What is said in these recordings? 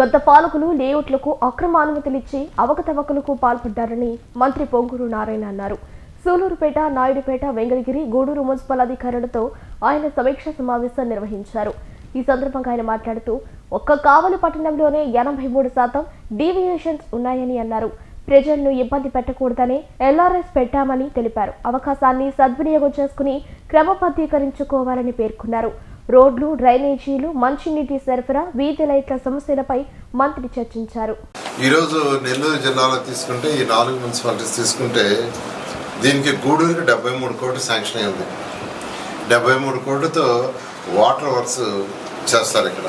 గత పాలకులు లేఅవుట్లకు అక్రమ అనుమతులిచ్చి అవకతవకలకు పాల్పడ్డారని మంత్రి పొంగూరు నారాయణ అన్నారు. సూలూరుపేట నాయుడుపేట వెంకటగిరి గూడూరు మున్సిపల్ అధికారులతో ఆయన సమీక్ష సమావేశం నిర్వహించారు. ఈ సందర్భంగా ఆయన మాట్లాడుతూ ఒక్క కావలి పట్టణంలోనే ఎనభై మూడు శాతం డీవియేషన్స్ ఉన్నాయని అన్నారు. ప్రజలను ఇబ్బంది పెట్టకూడదని ఎల్ఆర్ఎస్ పెట్టామని తెలిపారు. అవకాశాన్ని సద్వినియోగం చేసుకుని క్రమబద్ధీకరించుకోవాలని పేర్కొన్నారు. రోడ్లు డ్రైనేజీలు మంచినీటి సరఫరా వీధి లైట్ల సమస్యలపై మంత్రి చర్చించారు. ఈరోజు నెల్లూరు జిల్లాలో తీసుకుంటే ఈ నాలుగు మున్సిపాలిటీస్ తీసుకుంటే దీనికి గూడూరుకి డెబ్బై మూడు కోట్లు శాంక్షన్ అయింది డెబ్బై మూడు కోట్లతో వాటర్ వర్క్స్ చేస్తారు ఇక్కడ.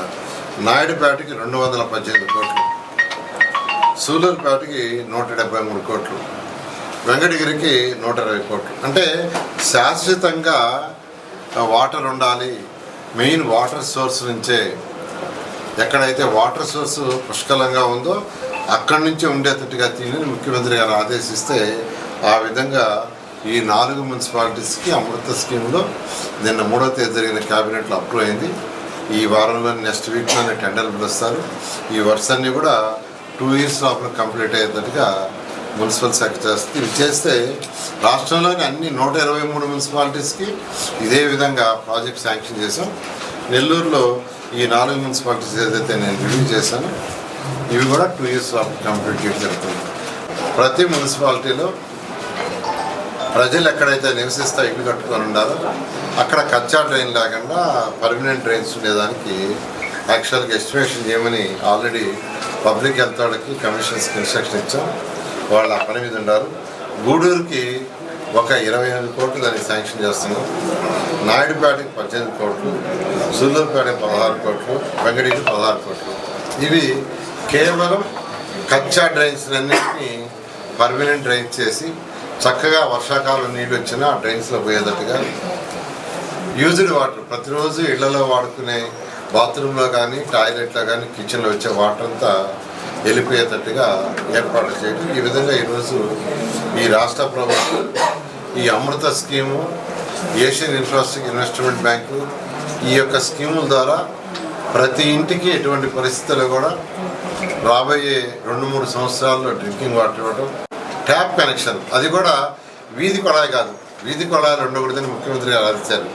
నాయుడుపేటకి రెండు వందల పద్దెనిమిది కోట్లు. సూలూరుపేటకి నూట డెబ్బై మూడు కోట్లు. వెంకటగిరికి నూట ఇరవై కోట్లు. అంటే శాశ్వతంగా వాటర్ ఉండాలి. మెయిన్ వాటర్ సోర్స్ నుంచే ఎక్కడైతే వాటర్ సోర్స్ పుష్కలంగా ఉందో అక్కడి నుంచి ఉండేటట్టుగా తీయని ముఖ్యమంత్రి గారు ఆదేశిస్తే ఆ విధంగా ఈ నాలుగు మున్సిపాలిటీస్కి అమృత స్కీమ్లో నిన్న మూడో తేదీ జరిగిన క్యాబినెట్లో అప్రూవ్ అయింది. ఈ వారంలో నెక్స్ట్ వీక్లోనే టెండర్లు పిలుస్తారు. ఈ వర్క్స్ అన్నీ కూడా టూ ఇయర్స్ లోపల కంప్లీట్ అయ్యేటట్టుగా మున్సిపల్ శాఖ ఇవి చేస్తే రాష్ట్రంలోని అన్ని నూట ఇరవై మూడు మున్సిపాలిటీస్కి ఇదే విధంగా ప్రాజెక్ట్ శాంక్షన్ చేశాం. నెల్లూరులో ఈ నాలుగు మున్సిపాలిటీస్ ఏదైతే నేను రివ్యూ చేశాను ఇవి కూడా టూ ఇయర్స్ కంప్లీట్ చేయడం జరుగుతుంది. ప్రతి మున్సిపాలిటీలో ప్రజలు ఎక్కడైతే నివసిస్తా ఇల్లు కట్టుకొని ఉండాలో అక్కడ కచ్చా డ్రైన్ లేకుండా పర్మనెంట్ డ్రైన్స్ ఉండేదానికి యాక్చువల్గా ఎస్టిమేషన్ చేయమని ఆల్రెడీ పబ్లిక్ హెల్త్ వాళ్ళకి కమిషన్స్కి ఇన్స్ట్రక్షన్ ఇచ్చాం. వాళ్ళు ఆ పని మీద ఉన్నారు. గూడూరుకి ఒక ఇరవై ఎనిమిది కోట్లు దానికి శాంక్షన్ చేస్తున్నాం. నాయుడుపేటకి పద్దెనిమిది కోట్లు సుల్లూరుపేటకి పదహారు కోట్లు వెంకటగిరి పదహారు కోట్లు. ఇవి కేవలం కచ్చా డ్రైన్స్ అన్నింటినీ పర్మనెంట్ డ్రైన్స్ చేసి చక్కగా వర్షాకాలం నీళ్ళు వచ్చినా ఆ డ్రైన్స్లో పోయేటట్టుగా యూజ్డ్ వాటర్. ప్రతిరోజు ఇళ్ళలో వాడుకునే బాత్రూంలో కానీ టాయిలెట్లో కానీ కిచెన్లో వచ్చే వాటర్ అంతా వెళ్ళిపోయేటట్టుగా ఏర్పాట్లు చేయడం. ఈ విధంగా ఈరోజు ఈ రాష్ట్ర ప్రభుత్వం ఈ Amrut scheme Asian infrastructure investment bank ఈ యొక్క స్కీముల ద్వారా ప్రతి ఇంటికి ఎటువంటి పరిస్థితుల్లో కూడా రాబోయే రెండు మూడు సంవత్సరాల్లో డ్రింకింగ్ వాటర్ ఇవ్వడం ట్యాప్ కనెక్షన్ అది కూడా వీధి కొళాయి కాదు. వీధి కొళాయిలు ఉండకూడదని ముఖ్యమంత్రి గారు ఆదేశారు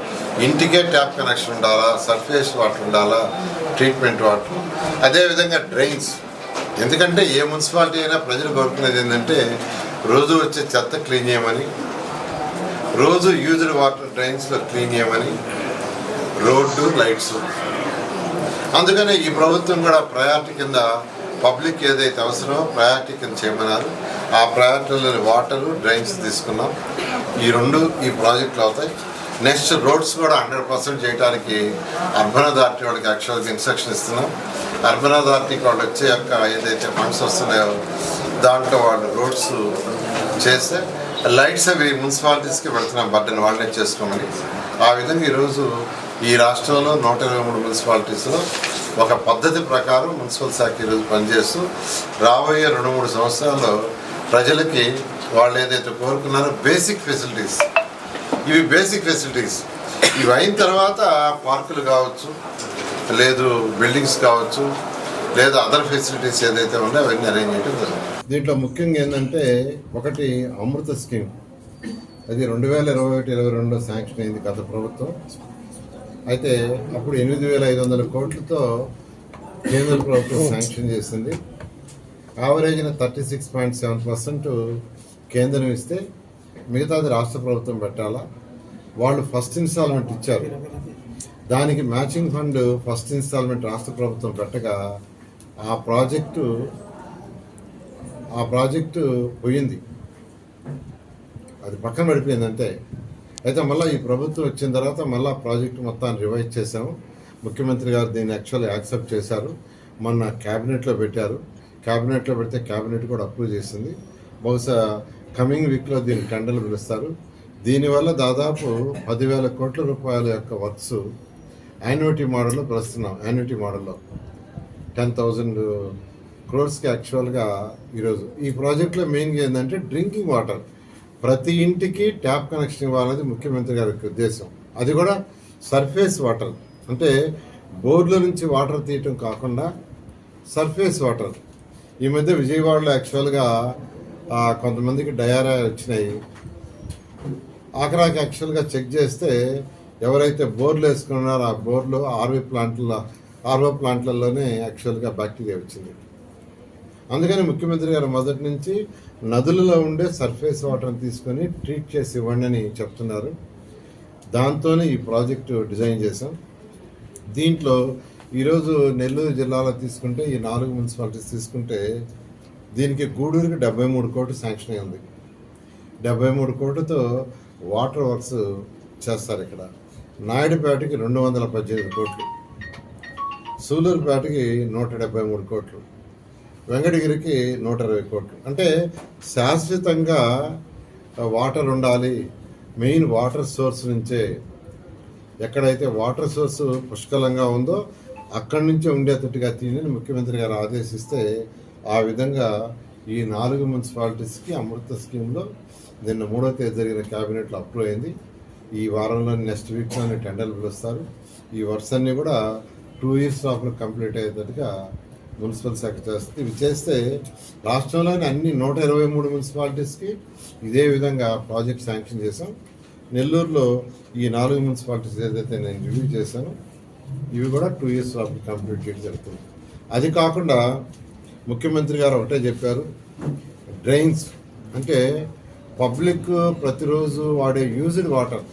ఇంటికే ట్యాప్ కనెక్షన్ ఉండాలా సర్ఫేస్ వాటర్ ఉండాలా ట్రీట్మెంట్ వాటర్. అదేవిధంగా డ్రైన్స్. ఎందుకంటే ఏ మున్సిపాలిటీ అయినా ప్రజలు కోరుకునేది ఏంటంటే రోజు వచ్చే చెత్త క్లీన్ చేయమని రోజు యూజ్డ్ వాటర్ డ్రైన్స్లో క్లీన్ చేయమని రోడ్డు లైట్స్. అందుకనే ఈ ప్రభుత్వం కూడా ప్రయారిటీ కింద పబ్లిక్ ఏదైతే అవసరమో ప్రయారిటీ కింద చేయమన్నారు. ఆ ప్రయారిటీలోని వాటరు డ్రైన్స్ తీసుకున్నాం. ఈ రెండు ఈ ప్రాజెక్టులు అవుతాయి. నెక్స్ట్ రోడ్స్ కూడా హండ్రెడ్ పర్సెంట్ చేయడానికి అర్బన్ అథారిటీ వాళ్ళకి యాక్చువల్గా ఇన్స్ట్రక్షన్ ఇస్తున్నాం. అర్బన్ అథారిటీకి వాళ్ళు వచ్చే యొక్క ఏదైతే ఫండ్స్ వస్తున్నాయో దాంట్లో వాళ్ళు రోడ్స్ చేస్తే లైట్స్ అవి మున్సిపాలిటీస్కి పెడుతున్నాం బర్డెన్ వాళ్ళనే చేసుకోమని. ఆ విధంగా ఈరోజు ఈ రాష్ట్రంలో నూట ఇరవై మూడు మున్సిపాలిటీస్లో ఒక పద్ధతి ప్రకారం మున్సిపల్ శాఖ ఈరోజు పనిచేస్తూ రాబోయే రెండు మూడు సంవత్సరాల్లో ప్రజలకి వాళ్ళు ఏదైతే కోరుకున్నారో బేసిక్ ఫెసిలిటీస్. ఇవి బేసిక్ ఫెసిలిటీస్. ఇవి అయిన తర్వాత పార్కులు కావచ్చు లేదు బిల్డింగ్స్ కావచ్చు లేదా అదర్ ఫెసిలిటీస్ ఏదైతే ఉన్నాయో అవన్నీ అరేంజ్ చేయడం జరుగుతుంది. దీంట్లో ముఖ్యంగా ఏంటంటే ఒకటి అమృత స్కీమ్. అది రెండు వేల ఇరవై ఒకటి ఇరవై రెండులో శాంక్షన్ అయింది గత ప్రభుత్వం. అయితే అప్పుడు ఎనిమిది వేల ఐదు వందల కోట్లతో కేంద్ర ప్రభుత్వం శాంక్షన్ చేసింది. యావరేజ్న thirty six point seven percent కేంద్రం ఇస్తే మిగతాది రాష్ట్ర ప్రభుత్వం పెట్టాలా? వాళ్ళు ఫస్ట్ ఇన్స్టాల్మెంట్ ఇచ్చారు. దానికి మ్యాచింగ్ ఫండ్ ఫస్ట్ ఇన్స్టాల్మెంట్ రాష్ట్ర ప్రభుత్వం పెట్టగా ఆ ప్రాజెక్టు ఆ ప్రాజెక్టు పోయింది. అది పక్కన పడిపోయిందంటే అయితే మళ్ళీ ఈ ప్రభుత్వం వచ్చిన తర్వాత మళ్ళీ ప్రాజెక్టు మొత్తాన్ని రివైజ్ చేశాము. ముఖ్యమంత్రి గారు దీన్ని యాక్చువల్లీ యాక్సెప్ట్ చేశారు. మొన్న క్యాబినెట్లో పెట్టారు. క్యాబినెట్లో పెడితే క్యాబినెట్ కూడా అప్రూవ్ చేసింది. బహుశా కమింగ్ వీక్లో దీన్ని టెండర్లు పిలుస్తారు. దీనివల్ల దాదాపు పదివేల కోట్ల రూపాయల యొక్క వర్క్స్ యాన్యుటీ మోడల్లో ప్రస్తున్నాం యాన్యుటీ మోడల్లో టెన్ థౌజండ్ క్రోర్స్కి యాక్చువల్గా ఈరోజు. ఈ ప్రాజెక్ట్లో మెయిన్గా ఏంటంటే డ్రింకింగ్ వాటర్ ప్రతి ఇంటికి ట్యాప్ కనెక్షన్ ఇవ్వాలనేది ముఖ్యమంత్రి గారి ఉద్దేశం. అది కూడా సర్ఫేస్ వాటర్ అంటే బోర్ల నుంచి వాటర్ తీయటం కాకుండా సర్ఫేస్ వాటర్ ఈ మధ్య విజయవాడలో యాక్చువల్గా కొంతమందికి డయారా వచ్చినాయి. ఆఖరాకి యాక్చువల్గా చెక్ చేస్తే ఎవరైతే బోర్లు వేసుకున్నారో ఆ బోర్లు ఆర్వీ ప్లాంట్ల ఆర్వో ప్లాంట్లలోనే యాక్చువల్గా బ్యాక్టీరియా వచ్చింది. అందుకని ముఖ్యమంత్రి గారు మొదటి నుంచి నదులలో ఉండే సర్ఫేస్ వాటర్ని తీసుకొని ట్రీట్ చేసి ఇవ్వండి అని చెప్తున్నారు. దాంతోనే ఈ ప్రాజెక్టు డిజైన్ చేశాం. దీంట్లో ఈరోజు నెల్లూరు జిల్లాలో తీసుకుంటే ఈ నాలుగు మున్సిపాలిటీస్ తీసుకుంటే దీనికి గూడూరుకి డెబ్బై మూడు కోట్లు శాంక్షన్ అయ్యింది. డెబ్బై మూడు కోట్లతో వాటర్ వర్క్స్ చేస్తారు ఇక్కడ. నాయుడుపేటకి రెండు వందల పద్దెనిమిది కోట్లు సూలూరుపేటకి నూట డెబ్బై మూడు కోట్లు వెంకటగిరికి నూట ఇరవై కోట్లు. అంటే శాశ్వతంగా వాటర్ ఉండాలి మెయిన్ వాటర్ సోర్స్ నుంచే. ఎక్కడైతే వాటర్ సోర్స్ పుష్కలంగా ఉందో అక్కడి నుంచే ఉండేటట్టుగా తీయని ముఖ్యమంత్రి గారు ఆదేశిస్తే ఆ విధంగా ఈ నాలుగు మున్సిపాలిటీస్కి అమృత స్కీమ్లో నిన్న మూడో తేదీ జరిగిన క్యాబినెట్లో అప్రూవ్ అయింది. ఈ వారంలో నెక్స్ట్ వీక్లోనే టెండర్లు పిలుస్తారు. ఈ వర్క్స్ అన్నీ కూడా టూ ఇయర్స్ లోపల కంప్లీట్ అయ్యేటట్టుగా మున్సిపల్ శాఖ చేస్తుంది. ఇవి చేస్తే రాష్ట్రంలోని అన్ని నూట ఇరవై మూడు మున్సిపాలిటీస్కి ఇదే విధంగా ప్రాజెక్ట్ శాంక్షన్ చేశాం. నెల్లూరులో ఈ నాలుగు మున్సిపాలిటీస్ ఏదైతే నేను రివ్యూ చేశాను ఇవి కూడా టూ ఇయర్స్ లోపల కంప్లీట్ చేయడం జరుగుతుంది. అది కాకుండా ముఖ్యమంత్రి గారు ఒకటే చెప్పారు డ్రైన్స్ అంటే పబ్లిక్ ప్రతిరోజు వాడే యూజ్డ్ వాటర్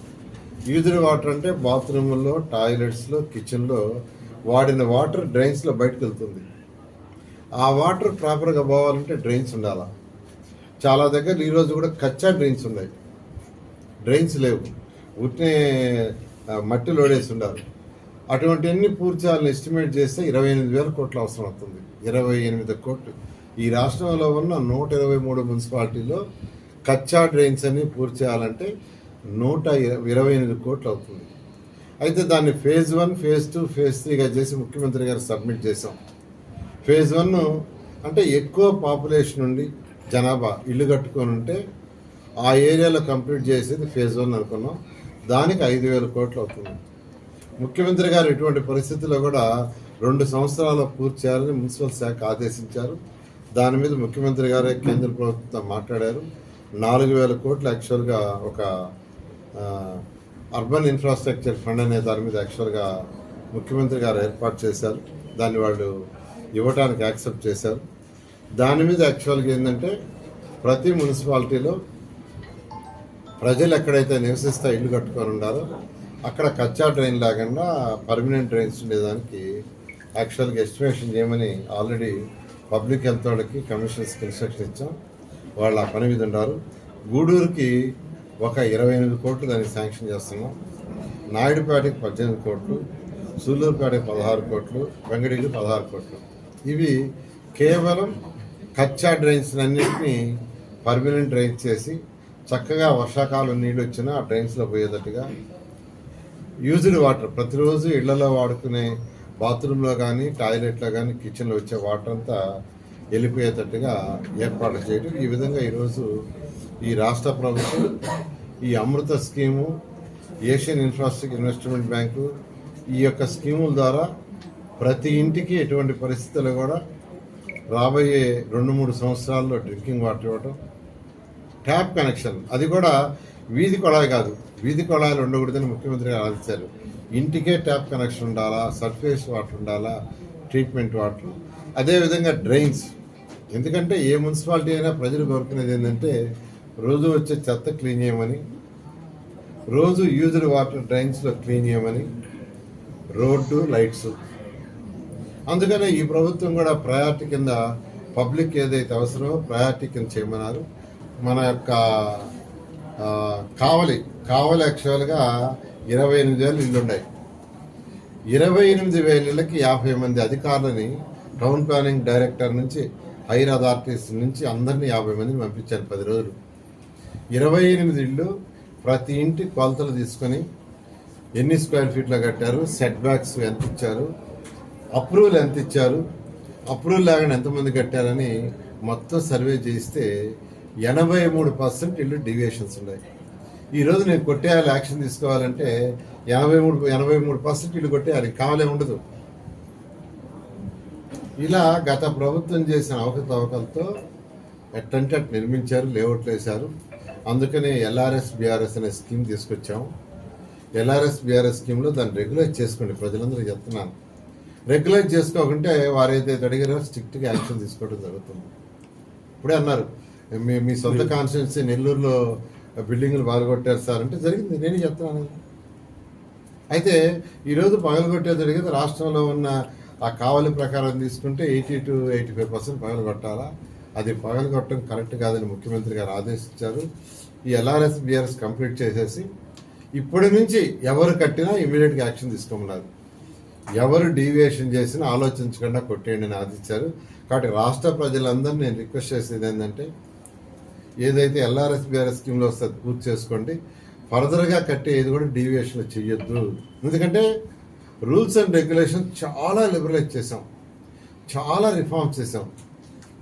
యూజ్డ్ వాటర్ అంటే బాత్రూముల్లో టాయిలెట్స్లో కిచెన్లో వాడిన వాటర్ డ్రైన్స్లో బయటకు వెళ్తుంది ఆ వాటర్ ప్రాపర్గా పోవాలంటే డ్రైన్స్ ఉండాలా. చాలా దగ్గర ఈరోజు కూడా కచ్చా డ్రైన్స్ ఉన్నాయి. డ్రైన్స్ లేవు. ఉట్నే మట్టి లోడేసి ఉండాలి. అటువంటివన్నీ పూర్తి చేయాలని ఎస్టిమేట్ చేస్తే ఇరవై ఎనిమిది వేల కోట్లు అవసరం అవుతుంది. ఇరవై ఎనిమిది కోట్లు. ఈ రాష్ట్రంలో ఉన్న నూట ఇరవై మూడు మున్సిపాలిటీలో కచ్చా డ్రైన్స్ అన్ని పూర్తి చేయాలంటే నూట ఇరవై ఎనిమిది కోట్లు అవుతుంది. అయితే దాన్ని phase one phase two phase త్రీగా చేసి ముఖ్యమంత్రి గారు సబ్మిట్ చేసాం ఫేజ్ వన్ అంటే ఎక్కువ పాపులేషన్ ఉండి జనాభా ఇల్లు కట్టుకొని ఉంటే ఆ ఏరియాలో కంప్లీట్ చేసేది ఫేజ్ వన్ అనుకున్నాం. దానికి ఐదు వేల కోట్లు అవుతుంది. ముఖ్యమంత్రి గారు ఇటువంటి పరిస్థితుల్లో కూడా రెండు సంవత్సరాలు పూర్తి చేయాలని మున్సిపల్ శాఖ ఆదేశించారు. దాని మీద ముఖ్యమంత్రి గారే కేంద్ర ప్రభుత్వంతో మాట్లాడారు. నాలుగు వేల కోట్లు యాక్చువల్గా ఒక అర్బన్ ఇన్ఫ్రాస్ట్రక్చర్ ఫండ్ అనే దాని మీద యాక్చువల్గా ముఖ్యమంత్రి గారు ఏర్పాటు చేశారు. దాన్ని వాళ్ళు ఇవ్వడానికి యాక్సెప్ట్ చేశారు. దాని మీద యాక్చువల్గా ఏంటంటే ప్రతి మున్సిపాలిటీలో ప్రజలు ఎక్కడైతే నివసిస్తే ఇల్లు కట్టుకొని ఉండారో అక్కడ కచ్చా డ్రైన్ లేకుండా పర్మనెంట్ డ్రైన్స్ ఉండేదానికి యాక్చువల్గా ఎస్టిమేషన్ చేయమని ఆల్రెడీ పబ్లిక్ హెల్త్ వాళ్ళకి కమిషనర్స్కి ఇన్స్ట్రక్షన్ ఇచ్చాం. వాళ్ళు ఆ పని మీద ఉన్నారు. గూడూరుకి ఒక ఇరవై ఎనిమిది కోట్లు దానికి శాంక్షన్ చేస్తున్నాం. నాయుడుపేటకి పద్దెనిమిది కోట్లు సూళ్ళూరుపేటకి పదహారు కోట్లు వెంకటగిరి పదహారు కోట్లు. ఇవి కేవలం కచ్చా డ్రైన్స్ అన్నింటినీ పర్మనెంట్ డ్రైన్స్ చేసి చక్కగా వర్షాకాలం నీళ్ళు వచ్చినా ఆ డ్రైన్స్లో పోయేటట్టుగా యూజ్డ్ వాటర్. ప్రతిరోజు ఇళ్ళలో వాడుకునే బాత్రూంలో కానీ టాయిలెట్లో కానీ కిచెన్లో వచ్చే వాటర్ అంతా వెళ్ళిపోయేటట్టుగా ఏర్పాట్లు చేయడం. ఈ విధంగా ఈరోజు ఈ రాష్ట్ర ప్రభుత్వం ఈ Amrut scheme Asian infrastructure investment bank ఈ యొక్క స్కీముల ద్వారా ప్రతి ఇంటికి ఎటువంటి పరిస్థితుల్లో కూడా రాబోయే రెండు మూడు సంవత్సరాల్లో డ్రింకింగ్ వాటర్ ఇవ్వటం ట్యాప్ కనెక్షన్. అది కూడా వీధి కొళాయి కాదు. వీధి కొళాయిలు ఉండకూడదని ముఖ్యమంత్రి గారు ఆలోచించారు ఇంటికే ట్యాప్ కనెక్షన్ ఉండాలా? సర్ఫేస్ వాటర్ ఉండాలా? Treatment water. అదేవిధంగా డ్రైన్స్. ఎందుకంటే ఏ మున్సిపాలిటీ అయినా ప్రజలు కోరుకునేది ఏంటంటే రోజు వచ్చే చెత్త క్లీన్ చేయమని రోజు యూజ్డ్ వాటర్ డ్రైన్స్లో క్లీన్ చేయమని రోడ్డు లైట్స్. అందుకనే ఈ ప్రభుత్వం కూడా ప్రయారిటీ కింద పబ్లిక్ ఏదైతే అవసరమో ప్రయారిటీ కింద చేయమన్నారు. మన యొక్క కావలి కావలి యాక్చువల్గా ఇరవై ఎనిమిది వేలు ఇల్లు ఉన్నాయి ఇరవై ఎనిమిది వేల ఇళ్ళకి యాభై మంది అధికారులని టౌన్ ప్లానింగ్ డైరెక్టర్ నుంచి హైర్ అథారిటీస్ నుంచి అందరినీ యాభై మందిని పంపించాను పది రోజులు. ఇరవై ఎనిమిది ఇళ్ళు ప్రతి ఇంటి కొలతలు తీసుకొని ఎన్ని స్క్వేర్ ఫీట్లో కట్టారు సెట్ బ్యాక్స్ ఎంత ఇచ్చారు అప్రూవల్ ఎంత ఇచ్చారు అప్రూవల్ లేకుండా ఎంతమంది కట్టారని మొత్తం సర్వే చేస్తే ఎనభై మూడు పర్సెంట్ ఇల్లు డివియేషన్స్ ఉన్నాయి. ఈరోజు నేను కొట్టేయాలి యాక్షన్ తీసుకోవాలంటే ఎనభై మూడు ఎనభై మూడు పర్సెంట్ ఇల్లు కొట్టేయాలి కావాలే ఉండదు. ఇలా గత ప్రభుత్వం చేసిన అవకతవకలతో ఎట్టంటే అటు నిర్మించారు లేఅవుట్లు వేశారు. అందుకనే ఎల్ఆర్ఎస్ బీఆర్ఎస్ అనే స్కీమ్ తీసుకొచ్చాము ఎల్ఆర్ఎస్ బీఆర్ఎస్ స్కీమ్లో దాన్ని రెగ్యులేట్ చేసుకోండి. ప్రజలందరూ చెప్తున్నాను. రెగ్యులేట్ చేసుకోకుంటే వారు ఏదైతే అడిగారో స్ట్రిక్ట్గా యాక్షన్ తీసుకోవడం జరుగుతుంది. ఇప్పుడే అన్నారు. మీ మీ సొంత కాన్స్టిట్యున్సీ నెల్లూరులో బిల్డింగ్లు బాగా సార్ అంటే జరిగింది. నేను చెప్తున్నాను. అయితే ఈరోజు పగలగొట్టేది జరిగింది. రాష్ట్రంలో ఉన్న ఆ కావలి ప్రకారం తీసుకుంటే eighty to eighty five percent పగలగొట్టాలా? అది పగలగొట్టడం కరెక్ట్ కాదని ముఖ్యమంత్రి గారు ఆదేశించారు. ఈ ఎల్ఆర్ఎస్ బిఆర్ఎస్ కంప్లీట్ చేసేసి ఇప్పటి నుంచి ఎవరు కట్టినా ఇమీడియట్గా యాక్షన్ తీసుకోమన్నారు. ఎవరు డీవియేషన్ చేసినా ఆలోచించకుండా కొట్టేయండి అని ఆదించారు కాబట్టి రాష్ట్ర ప్రజలందరూ నేను రిక్వెస్ట్ చేసేది ఏంటంటే ఏదైతే ఎల్ఆర్ఎస్ బిఆర్ఎస్ స్కీమ్లో వస్తే పూర్తి చేసుకోండి. ఫర్దర్గా కట్టే ఏది కూడా డీవియేషన్ చేయొద్దు ఎందుకంటే రూల్స్ అండ్ రెగ్యులేషన్ చాలా లిబరలైజ్ చేసాం చాలా రిఫార్మ్స్ చేసాం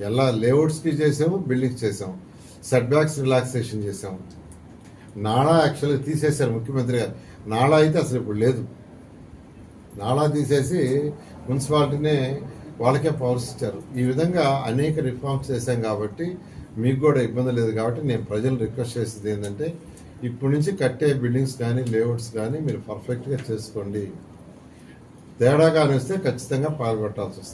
ఎలా లేఅవుట్స్కి చేసాము బిల్డింగ్స్ చేసాము. సెట్ బ్యాక్స్ రిలాక్సేషన్ చేసాము. నాళా యాక్చువల్గా తీసేశారు ముఖ్యమంత్రి గారు. నాళా అయితే అసలు ఇప్పుడు లేదు. నాళా తీసేసి మున్సిపాలిటీనే వాళ్ళకే పవర్స్ ఇచ్చారు. ఈ విధంగా అనేక రిఫార్మ్స్ చేశాం కాబట్టి మీకు కూడా ఇబ్బంది లేదు కాబట్టి నేను ప్రజలు రిక్వెస్ట్ చేసేది ఏంటంటే ఇప్పటి నుంచి కట్టే బిల్డింగ్స్ కానీ లేఅవుట్స్ కానీ మీరు పర్ఫెక్ట్గా చేసుకోండి. తేడా కానీ వస్తే ఖచ్చితంగా పాల్గొట్టాల్సి వస్తుంది.